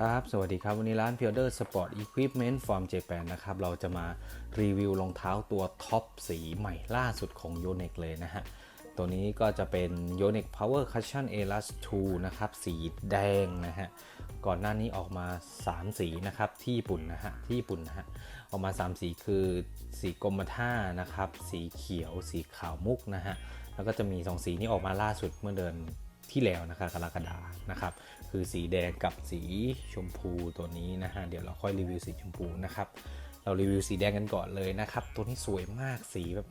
ครับ สวัสดีครับ วันนี้ร้าน p i o d e r Sport Equipment from Japan นะครับ เราจะมารีวิวรองเท้าตัวท็อปสีใหม่ล่าสุดของ Yonex เลยนะฮะ ตัวนี้ก็จะเป็น Yonex Power Cushion Elas 2 นะครับ สีแดงนะฮะ ก่อนหน้านี้ออกมา 3 สีนะครับ ที่ญี่ปุ่นนะฮะ ที่ญี่ปุ่นนะฮะ ออกมา 3 สีคือสีกรมท่านะครับ สีเขียว สีขาวมุกนะฮะ แล้วก็จะมี 2 สีนี้ออกมาล่าสุดเมื่อเดือน ที่แล้วนะครับกรกฎานะครับ คือสีแดงกับสีชมพูตัวนี้นะฮะเดี๋ยวเราค่อยรีวิวสีชมพูนะครับ เรารีวิวสีแดงกันก่อนเลยนะครับ ตัวนี้สวยมากสีแบบ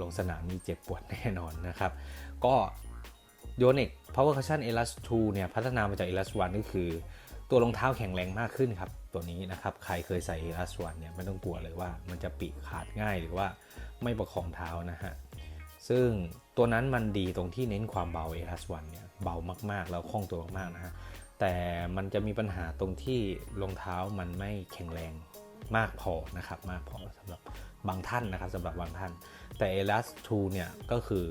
ลงสนามนี่เจ็บปวดแน่นอนนะครับ ก็ y o n e x Power Cushion Elas 2เนี่ยพัฒนามาจาก Elas 1ก็คือตัวรองเท้าแข็งแรงมากขึ้นครับ ตัวนี้นะครับ ใครเคยใส่ Elas 1เนี่ยไม่ต้องกลัวเลยว่ามันจะปีกขาดง่ายหรือว่าไม่ประคองเท้านะฮะ ซึ่งตัวนั้นมันดีตรงที่เน้นความเบา a อ s 1เนี่ยเบามากๆ แล้วคล่องตัวมากๆนะฮะ แต่มันจะมีปัญหาตรงที่รองเท้ามันไม่แข็งแรงมากพอนะครับมากพอสำหรับบางท่านนะครับสำหรับบางท่าน แต่ e l a s 2เนี่ยก็คือ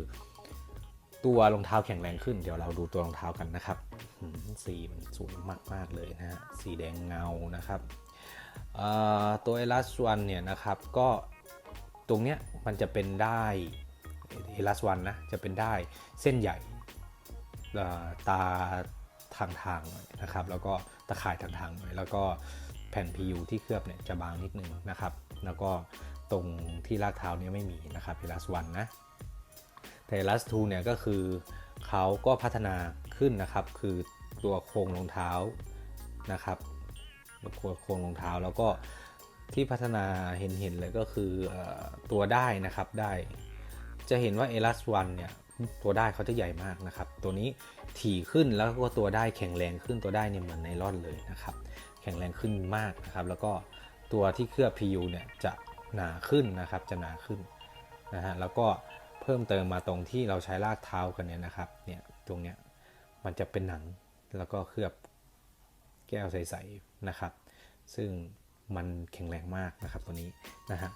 ตัวรองเท้าแข็งแรงขึ้น เดี๋ยวเราดูตัวรองเท้ากันนะครับสีมันสวยมาก ๆ เลยนะฮะสีแดงเงานะครับเอ่อตัสว e l a s 1เนี่ยนะครับก็ตรงเนี้ยมันจะเป็นได้ เอลัสวันนะจะเป็นได้เส้นใหญ่ตาทางทางๆนะครับ แล้วก็ตะข่ายทางทางๆหน่อยแล้วก็แผ่น PU ที่เคลือบเนี่ยจะบางนิดนึงนะครับ แล้วก็ตรงที่ลากเท้าเนี่ยไม่มีนะครับเอลัสวันนะแต่ Last 2เนี่ยก็คือเขาก็พัฒนาขึ้นนะครับ คือตัวโครงรองเท้านะครับตัวโครงรองเท้าแล้วก็ที่พัฒนาเห็นเห็นเลยก็คือตัวได้นะครับได้ จะเห็นว่า e l a s 1เนี่ยตัวได้เขาจะใหญ่มากนะครับ ตัวนี้ถี่ขึ้นแล้วก็ตัวได้แข็งแรงขึ้นตัวได้เนี่ยเหมือนไนลอนเลยนะครับ แข็งแรงขึ้นมากนะครับ แล้วก็ตัวที่เคลือบ PU เนี่ยจะหนาขึ้นนะครับ จะหนาขึ้นนะฮะ แล้วก็เพิ่มเติมมาตรงที่เราใช้ลากเท้ากันเนี่ยนะครับ เนี่ยตรงเนี้ยมันจะเป็นหนังแล้วก็เคลือบแก้วใสๆนะครับ ซึ่งมันแข็งแรงมากนะครับตัวนี้นะฮะ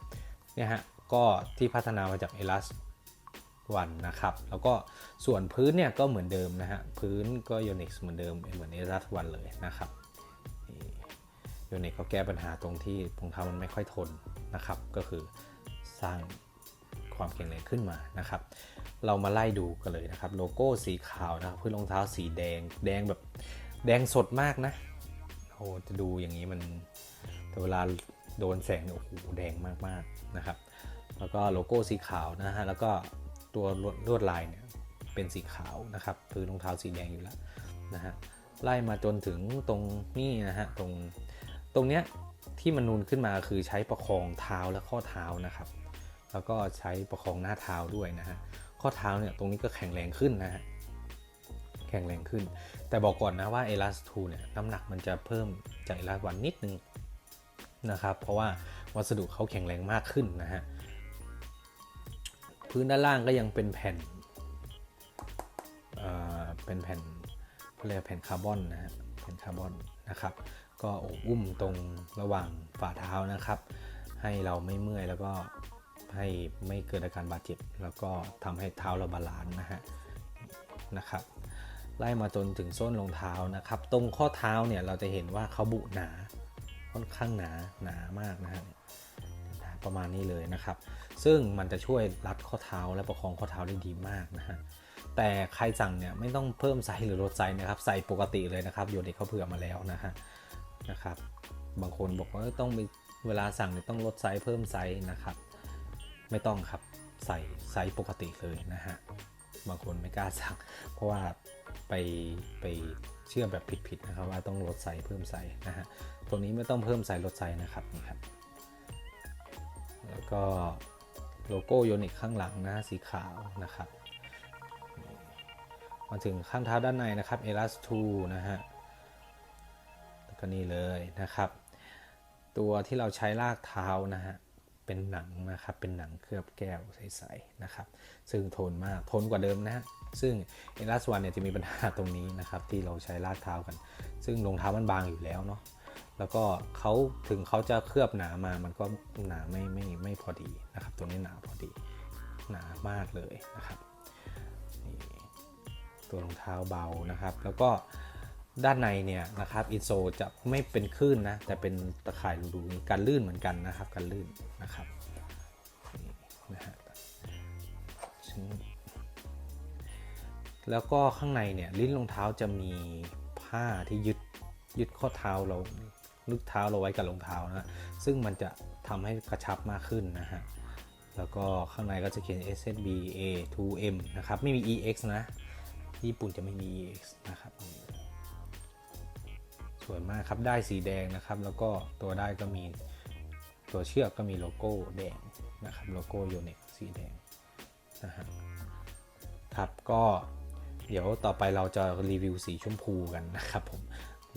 เนี่ยฮะ ก็ที่พัฒนามาจาก Elas วันนะครับ แล้วก็ส่วนพื้นเนี่ยก็เหมือนเดิมนะฮะ พื้นก็ Yonex เหมือนเดิมเหมือน Elas วันเลยนะครับยูเน็กเขาแก้ปัญหาตรงที่รองเท้ามันไม่ค่อยทนนะครับ ก็คือสร้างความแข็งแรงขึ้นมานะครับ เรามาไล่ดูกันเลยนะครับ โลโก้สีขาวนะครับพื้นรองเท้าสีแดง แดงแบบแดงสดมากนะโอ้จะดูอย่างนี้มันแต่เวลาโดนแสงเนี่ยโอ้โหแดงมากๆนะครับ แล้วก็โลโก้สีขาวนะฮะแล้วก็ ตัวลวดลวดลายเนี่ยเป็นสีขาวนะครับพื้นรองเท้าสีแดงอยู่แล้วนะฮะไล่มาจนถึงตรงนี่นะฮะตรงตรงเนี้ยที่มันนูนขึ้นมาคือใช้ประคองเท้าและข้อเท้านะครับ แล้วก็ใช้ประคองหน้าเท้าด้วยนะฮะข้อเท้าเนี่ยตรงนี้ก็แข็งแรงขึ้นนะฮะแข็งแรงขึ้น แต่บอกก่อนนะว่า Elas 2เนี่ยน้ำหนักมันจะเพิ่มจาก Elas 1นิดนึงนะครับเพราะว่าวัสดุเขาแข็งแรงมากขึ้นนะฮะ พื้นด้านล่างก็ยังเป็นแผ่นเอ่อเป็นแผ่นเขาเรียกแผ่นคาร์บอนนะฮะแผ่นคาร์บอนนะครับ ก็โอบอุ้มตรงระหว่างฝ่าเท้านะครับ ให้เราไม่เมื่อยแล้วก็ให้ไม่เกิดอาการบาดเจ็บ แล้วก็ทำให้เท้าเราบาลานซ์นะฮะนะครับไล่มาจนถึงส้นรองเท้านะครับ ตรงข้อเท้าเนี่ยเราจะเห็นว่าเขาบุหนาค่อนข้างหนาหนามากนะฮะประมาณนี้เลยนะครับ ซึ่งมันจะช่วยรัดข้อเท้าและประคองข้อเท้าได้ดีมากนะฮะแต่ใครสั่งเนี่ยไม่ต้องเพิ่มไซส์หรือลดไซส์นะครับใส่ปกติเลยนะครับโยนเด็กเขาเผื่อมาแล้วนะฮะนะครับ บางคนบอกว่าต้องมีเวลาสั่งเนี่ยต้องลดไซส์เพิ่มไซส์นะครับ ไม่ต้องครับใส่ไซส์ปกติเลยนะฮะบางคนไม่กล้าสั่ง เพราะว่าไปไปเชื่อแบบผิดๆนะครับว่าต้องลดไซส์เพิ่มไซส์นะฮะตัวนี้ไม่ต้องเพิ่มไซส์ลดไซส์นะครับนี่ครับแล้วก็ โลโก้โยนิกข้างหลังนะสีขาวนะครับ มาถึงข้างเท้าด้านในนะครับ Elas 2นะฮะแล้วก็นี่เลยนะครับ ตัวที่เราใช้ลากเท้านะฮะเป็นหนังนะครับ เป็นหนังเคลือบแก้วใสๆนะครับ ซึ่งทนมากทนกว่าเดิมนะฮะซึ่ง Elas 1เนี่ยจะมีปัญหาตรงนี้นะครับ ที่เราใช้ลากเท้ากัน ซึ่งรองเท้ามันบางอยู่แล้วเนาะ แล้วก็เขาถึงเขาจะเคลือบหนามามันก็หนาไม่ไม่ไม่พอดีนะครับ ตัวนี้หนาพอดีหนามากเลยนะครับนี่ตัวรองเท้าเบานะครับ แล้วก็ด้านในเนี่ยนะครับอินโซจะไม่เป็นคลื่นนะแต่เป็นตะข่ายรูๆนี้การลื่นเหมือนกันนะครับการลื่นนะครับนะฮะแล้วก็ข้างในเนี่ยลิ้นรองเท้าจะมีผ้าที่ยึดยึดข้อเท้าเรา ลึกเท้าเราไว้กับรองเท้านะซึ่งมันจะทำให้กระชับมากขึ้นนะฮะแล้วก็ข้างในก็จะเขียน SSB A 2M นะครับ ไม่มี EX นะญี่ปุ่นจะไม่มี EX นะครับสวยมากครับได้สีแดงนะครับ แล้วก็ตัวได้ก็มีตัวเชือกก็มีโลโก้แดงนะครับโลโก้โยเน็กสีแดงนะฮะครับก็เดี๋ยวต่อไปเราจะรีวิวสีชมพูกันนะครับผม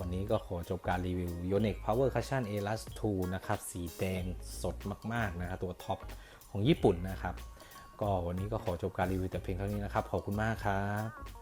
วันนี้ก็ขอจบการรีวิว Yonex Power Cushion A Last 2นะครับ สีแดงสดมาก ๆ นะครับ ตัวท็อปของญี่ปุ่นนะครับ ก็วันนี้ก็ขอจบการรีวิวแต่เพียงเท่านี้นะครับ ขอบคุณมากครับ